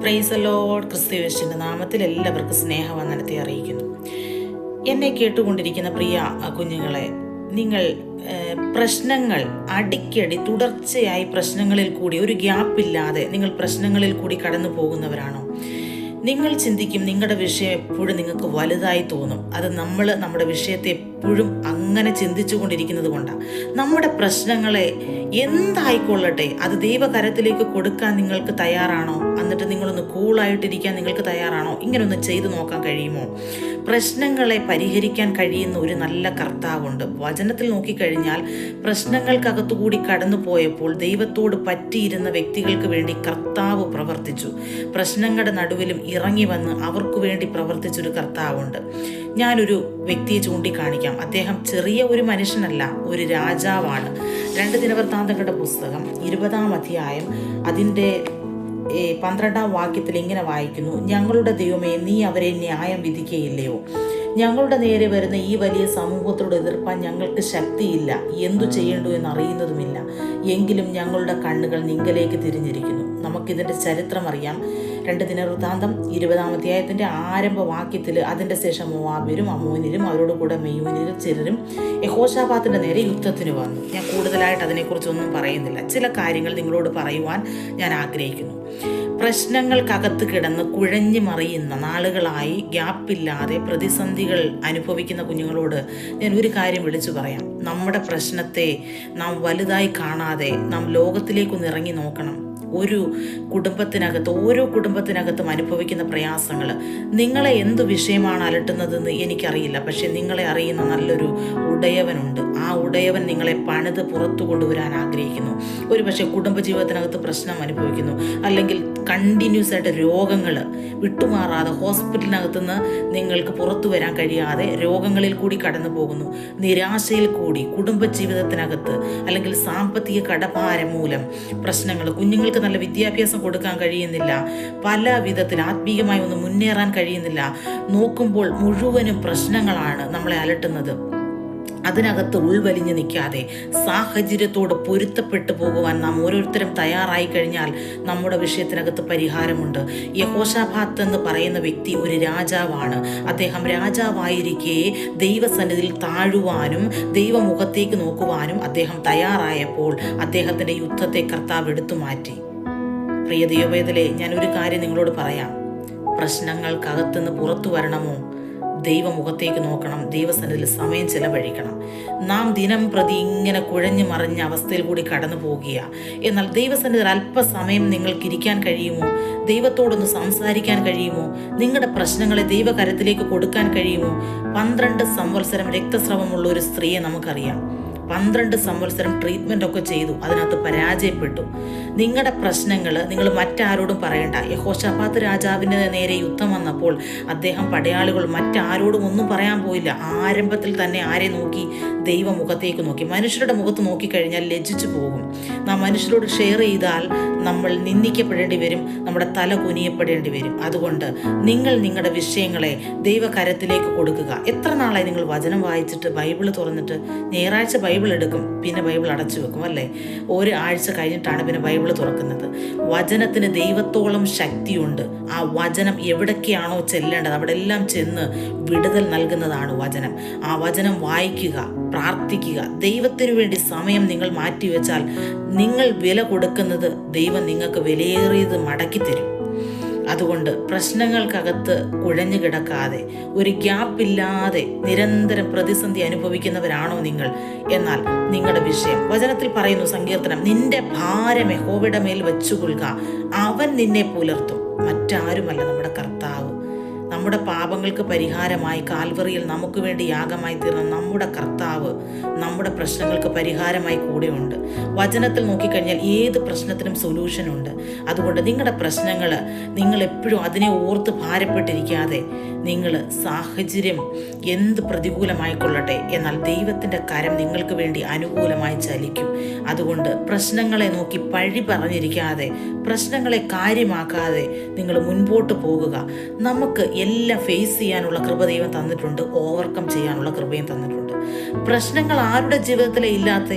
Price load ക്രിസ്തുവേശിന്റെ നാമത്തിൽ എല്ലാവർക്കും സ്നേഹവന്ദനത്തെ അറിയിക്കുന്നു. എന്നെ കേട്ടുകൊണ്ടിരിക്കുന്ന പ്രിയ കുഞ്ഞുങ്ങളെ നിങ്ങൾ പ്രശ്നങ്ങൾ അടിക്കടി തുടർച്ചയായി പ്രശ്നങ്ങളിൽ കൂടി ഒരു ഗ്യാപ്പില്ലാതെ നിങ്ങൾ പ്രശ്നങ്ങളിൽ കൂടി കടന്നു പോകുന്നവരാണോ? നിങ്ങൾ ചിന്തിക്കും നിങ്ങളുടെ വിഷയം എപ്പോഴും നിങ്ങൾക്ക് വലുതായി തോന്നും. അത് നമ്മൾ നമ്മുടെ വിഷയത്തെ എപ്പോഴും അങ്ങനെ ചിന്തിച്ചു കൊണ്ടിരിക്കുന്നത് കൊണ്ടാണ് നമ്മുടെ പ്രശ്നങ്ങളെ എന്തായിക്കൊള്ളട്ടെ? അത് ദൈവകരത്തിലേക്ക് കൊടുക്കാൻ നിങ്ങൾക്ക് തയ്യാറാണോ? എന്നിട്ട് നിങ്ങളൊന്ന് കൂളായിട്ടിരിക്കാൻ നിങ്ങൾക്ക് തയ്യാറാണോ? ഇങ്ങനൊന്ന് ചെയ്തു നോക്കാൻ കഴിയുമോ? പ്രശ്നങ്ങളെ പരിഹരിക്കാൻ കഴിയുന്ന ഒരു നല്ല കർത്താവുണ്ട്. വചനത്തിൽ നോക്കിക്കഴിഞ്ഞാൽ പ്രശ്നങ്ങൾക്കകത്തുകൂടി കടന്നു പോയപ്പോൾ ദൈവത്തോട് പറ്റിയിരുന്ന വ്യക്തികൾക്ക് വേണ്ടി കർത്താവ് പ്രവർത്തിച്ചു. പ്രശ്നങ്ങളുടെ നടുവിലും ഇറങ്ങി വന്ന് അവർക്ക് വേണ്ടി പ്രവർത്തിച്ചൊരു കർത്താവുണ്ട്. ഞാനൊരു വ്യക്തിയെ ചൂണ്ടിക്കാണിക്കാം. അദ്ദേഹം ചെറിയ ഒരു മനുഷ്യനല്ല ഒരു രാജാവാണ്. രണ്ട് ദിനവൃത്താന്തങ്ങളുടെ പുസ്തകം ഇരുപതാം അധ്യായം അതിന്റെ പന്ത്രണ്ടാം വാക്യത്തിൽ ഇങ്ങനെ വായിക്കുന്നു ഞങ്ങളുടെ ദൈവമേ നീ അവരെ ന്യായം വിധിക്കുകയില്ലയോ? ഞങ്ങളുടെ നേരെ വരുന്ന ഈ വലിയ സമൂഹത്തോട് എതിർപ്പാൻ ഞങ്ങൾക്ക് ശക്തിയില്ല. എന്തു ചെയ്യേണ്ടു എന്ന് അറിയുന്നതുമില്ല എങ്കിലും ഞങ്ങളുടെ കണ്ണുകൾ നിങ്കലേക്ക് തിരിഞ്ഞിരിക്കുന്നു. നമുക്കിതിന്റെ ചരിത്രം അറിയാം രണ്ട് ദിനവൃത്താന്തം ഇരുപതാം അധ്യായത്തിന്റെ ആരംഭ വാക്യത്തിൽ അതിന്റെ ശേഷം മോവാബിരും അമോനിരും അവരോട് കൂടെ മെയ്യൂനിരും ചിലരും യഹോഷാബാത്തിന്റെ നേരെ യുദ്ധത്തിന് വന്നു. ഞാൻ കൂടുതലായിട്ട് അതിനെക്കുറിച്ചൊന്നും പറയുന്നില്ല. ചില കാര്യങ്ങൾ നിങ്ങളോട് പറയുവാൻ ഞാൻ ആഗ്രഹിക്കുന്നു. പ്രശ്നങ്ങൾക്കകത്ത് കിടന്ന് കുഴഞ്ഞു മറിയുന്ന നാളുകളായി ഗ്യാപ്പില്ലാതെ പ്രതിസന്ധികൾ അനുഭവിക്കുന്ന കുഞ്ഞുങ്ങളോട് ഞാൻ ഒരു കാര്യം വിളിച്ചു പറയാം. നമ്മുടെ പ്രശ്നത്തെ നാം വലുതായി കാണാതെ നാം ലോകത്തിലേക്കൊന്ന് ഇറങ്ങി നോക്കണം. ഒരു കുടുംബത്തിനകത്ത് ഓരോ കുടുംബത്തിനകത്തും അനുഭവിക്കുന്ന പ്രയാസങ്ങൾ നിങ്ങളെ എന്ത് വിഷയമാണ് അലട്ടുന്നതെന്ന് എനിക്കറിയില്ല. പക്ഷെ നിങ്ങളെ അറിയുന്ന നല്ലൊരു ഉടയവനുണ്ട്. ആ ഉടയവൻ നിങ്ങളെ പണിത് പുറത്തു കൊണ്ടുവരാൻ ആഗ്രഹിക്കുന്നു. ഒരു പക്ഷേ കുടുംബജീവിതത്തിനകത്ത് പ്രശ്നം അനുഭവിക്കുന്നു. അല്ലെങ്കിൽ കണ്ടിന്യൂസ് ആയിട്ട് രോഗങ്ങൾ വിട്ടുമാറാതെ ഹോസ്പിറ്റലിനകത്ത് നിന്ന് നിങ്ങൾക്ക് പുറത്തു വരാൻ കഴിയാതെ രോഗങ്ങളിൽ കൂടി കടന്നു പോകുന്നു. നിരാശയിൽ കൂടി കുടുംബജീവിതത്തിനകത്ത് അല്ലെങ്കിൽ സാമ്പത്തിക കടഭാരം മൂലം പ്രശ്നങ്ങൾ കുഞ്ഞുങ്ങൾക്ക് നല്ല വിദ്യാഭ്യാസം കൊടുക്കാൻ കഴിയുന്നില്ല. പല വിധത്തിൽ ആത്മീയമായി ഒന്ന് മുന്നേറാൻ കഴിയുന്നില്ല. നോക്കുമ്പോൾ മുഴുവനും പ്രശ്നങ്ങളാണ് നമ്മളെ അലട്ടുന്നത്. അതിനകത്ത് ഉൾവലിഞ്ഞു നിൽക്കാതെ സാഹചര്യത്തോട് പൊരുത്തപ്പെട്ടു പോകുവാൻ നാം ഓരോരുത്തരും തയ്യാറായി കഴിഞ്ഞാൽ നമ്മുടെ വിഷയത്തിനകത്ത് പരിഹാരമുണ്ട്. യഹോഷാഭാത്ത് എന്ന് പറയുന്ന വ്യക്തി ഒരു രാജാവാണ്. അദ്ദേഹം രാജാവായിരിക്കെ ദൈവസന്നിധിയിൽ താഴുവാനും ദൈവമുഖത്തേക്ക് നോക്കുവാനും അദ്ദേഹം തയ്യാറായപ്പോൾ അദ്ദേഹത്തിന്റെ യുദ്ധത്തെ കർത്താവ് എടുത്തു മാറ്റി. പ്രിയ ദൈവവേദലെ ഞാൻ ഒരു കാര്യം നിങ്ങളോട് പറയാം. പ്രശ്നങ്ങൾക്കകത്തുനിന്ന് പുറത്തു വരണമോ? ദൈവമുഖത്തേക്ക് നോക്കണം ദൈവസന്നിധിയിൽ സമയം ചെലവഴിക്കണം. നാം ദിനം പ്രതി ഇങ്ങനെ കുഴഞ്ഞു മറിഞ്ഞ അവസ്ഥയിൽ കൂടി കടന്നു പോകുക എന്നാൽ ദൈവസന്നിധിയിൽ അല്പസമയം നിങ്ങൾക്ക് ഇരിക്കാൻ കഴിയുമോ? ദൈവത്തോടൊന്ന് സംസാരിക്കാൻ കഴിയുമോ? നിങ്ങളുടെ പ്രശ്നങ്ങളെ ദൈവകരത്തിലേക്ക് കൊടുക്കാൻ കഴിയുമോ? പന്ത്രണ്ട് സംവത്സരം രക്തസ്രവമുള്ള ഒരു സ്ത്രീയെ നമുക്കറിയാം. പന്ത്രണ്ട് സംവത്സരം ട്രീറ്റ്മെന്റ് ഒക്കെ ചെയ്തു. അതിനകത്ത് പരാജയപ്പെട്ടു. നിങ്ങളുടെ പ്രശ്നങ്ങൾ നിങ്ങൾ മറ്റാരോടും പറയണ്ട. യഹോഷാപാത്ത് രാജാവിന്റെ നേരെ യുദ്ധം വന്നപ്പോൾ അദ്ദേഹം പടയാളികൾ മറ്റാരോടും ഒന്നും പറയാൻ പോയില്ല. ആരംഭത്തിൽ തന്നെ ആരെ നോക്കി ദൈവമുഖത്തേക്ക് നോക്കി. മനുഷ്യരുടെ മുഖത്ത് നോക്കിക്കഴിഞ്ഞാൽ ലജ്ജിച്ചു പോകും. നാം മനുഷ്യരോട് ഷെയർ ചെയ്താൽ നമ്മൾ നിന്ദിക്കപ്പെടേണ്ടി വരും നമ്മുടെ തല കുനിയപ്പെടേണ്ടി വരും. അതുകൊണ്ട് നിങ്ങൾ നിങ്ങളുടെ വിഷയങ്ങളെ ദൈവകരത്തിലേക്ക് കൊടുക്കുക. എത്ര നാളായി നിങ്ങൾ വചനം വായിച്ചിട്ട് ബൈബിൾ തുറന്നിട്ട് ഞായറാഴ്ച ബൈബിൾ എടുക്കും പിന്നെ ബൈബിൾ അടച്ചു വെക്കും അല്ലേ? ഒരു ആഴ്ച കഴിഞ്ഞിട്ടാണ് പിന്നെ ബൈബിൾ തുറക്കുന്നത്. വചനത്തിന് ദൈവത്തോളം ശക്തിയുണ്ട്. ആ വചനം എവിടൊക്കെയാണോ ചെല്ലേണ്ടത് അവിടെ എല്ലാം ചെന്ന് വിടുതൽ നൽകുന്നതാണ് വചനം. ആ വചനം വായിക്കുക പ്രാർത്ഥിക്കുക ദൈവത്തിനു വേണ്ടി സമയം നിങ്ങൾ മാറ്റിവെച്ചാൽ നിങ്ങൾ വില കൊടുക്കുന്നത് ദൈവം നിങ്ങൾക്ക് വിലയേറിയത് മടക്കി തരും അതുകൊണ്ട് പ്രശ്നങ്ങൾക്കകത്ത് കുഴഞ്ഞു കിടക്കാതെ ഒരു ഗ്യാപ്പില്ലാതെ നിരന്തരം പ്രതിസന്ധി അനുഭവിക്കുന്നവരാണോ നിങ്ങൾ? എന്നാൽ നിങ്ങളുടെ വിഷയം വചനത്തിൽ പറയുന്നു സങ്കീർത്തനം നിന്റെ ഭാരം യഹോവയുടെ മേൽ വെച്ചുകൊള്ളുക. അവൻ നിന്നെ പുലർത്തും. മറ്റാരുമല്ല നമ്മുടെ കർത്താവ്. നമ്മുടെ പാപങ്ങൾക്ക് പരിഹാരമായി കാൽവറിയിൽ നമുക്ക് വേണ്ടി യാഗമായി തീർന്ന നമ്മുടെ കർത്താവ് നമ്മുടെ പ്രശ്നങ്ങൾക്ക് പരിഹാരമായി കൂടെയുണ്ട്. വചനത്തിൽ നോക്കിക്കഴിഞ്ഞാൽ ഏത് പ്രശ്നത്തിനും സൊല്യൂഷൻ ഉണ്ട്. അതുകൊണ്ട് നിങ്ങളുടെ പ്രശ്നങ്ങൾ നിങ്ങൾ എപ്പോഴും അതിനെ ഓർത്ത് ഭാരപ്പെട്ടിരിക്കാതെ നിങ്ങൾ സാഹചര്യം എന്ത് പ്രതികൂലമായി പ്രതികൂലമായിക്കൊള്ളട്ടെ എന്നാൽ ദൈവത്തിന്റെ കരം നിങ്ങൾക്ക് വേണ്ടി അനുകൂലമായി ചലിക്കും. അതുകൊണ്ട് പ്രശ്നങ്ങളെ നോക്കി പഴി പറഞ്ഞിരിക്കാതെ പ്രശ്നങ്ങളെ കാര്യമാക്കാതെ നിങ്ങൾ മുൻപോട്ട് പോകുക. നമുക്ക് എല്ലാ ഫേസ് ചെയ്യാനുള്ള കൃപ ദൈവം തന്നിട്ടുണ്ട്. ഓവർകം ചെയ്യാനുള്ള കൃപയും തന്നിട്ടുണ്ട്. പ്രശ്നങ്ങൾ ആരുടെ ജീവിതത്തിലെ ഇല്ലാത്ത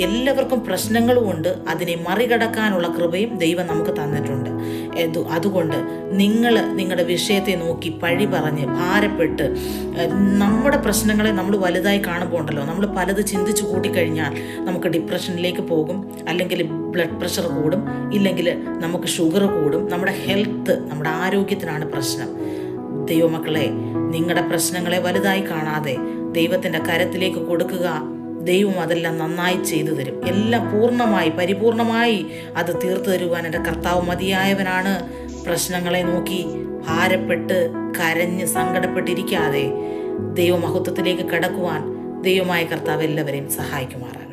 എല്ലാവർക്കും പ്രശ്നങ്ങളും ഉണ്ട്. അതിനെ മറികടക്കാനുള്ള കൃപയും ദൈവം നമുക്ക് തന്നിട്ടുണ്ട്. അതുകൊണ്ട് നിങ്ങൾ നിങ്ങളുടെ വിഷയത്തെ നോക്കി പഴി പറഞ്ഞ് ഭാരപ്പെട്ട് നമ്മുടെ പ്രശ്നങ്ങളെ നമ്മൾ വലുതായി കാണുമ്പോൾ ഉണ്ടല്ലോ. നമ്മൾ പലത് ചിന്തിച്ചു കൂട്ടിക്കഴിഞ്ഞാൽ നമുക്ക് ഡിപ്രഷനിലേക്ക് പോകും. അല്ലെങ്കിൽ ബ്ലഡ് പ്രഷർ കൂടും. ഇല്ലെങ്കിൽ നമുക്ക് ഷുഗർ കൂടും. നമ്മുടെ ഹെൽത്ത് നമ്മുടെ ആരോഗ്യത്തിനാണ് പ്രശ്നം. ദൈവമക്കളെ നിങ്ങളുടെ പ്രശ്നങ്ങളെ വലുതായി കാണാതെ ദൈവത്തിന്റെ കരത്തിലേക്ക് കൊടുക്കുക. ദൈവം അതെല്ലാം നന്നായി ചെയ്തു തരും. എല്ലാം പൂർണമായി പരിപൂർണമായി അത് തീർത്തു തരുവാൻ എന്റെ കർത്താവ് മതിയായവനാണ്. പ്രശ്നങ്ങളെ നോക്കി ഭാരപ്പെട്ട് കരഞ്ഞ് സങ്കടപ്പെട്ടിരിക്കാതെ ദൈവമഹത്വത്തിലേക്ക് കടക്കുവാൻ ദൈവമായ കർത്താവ് എല്ലാവരെയും സഹായിക്കുമാറാണ്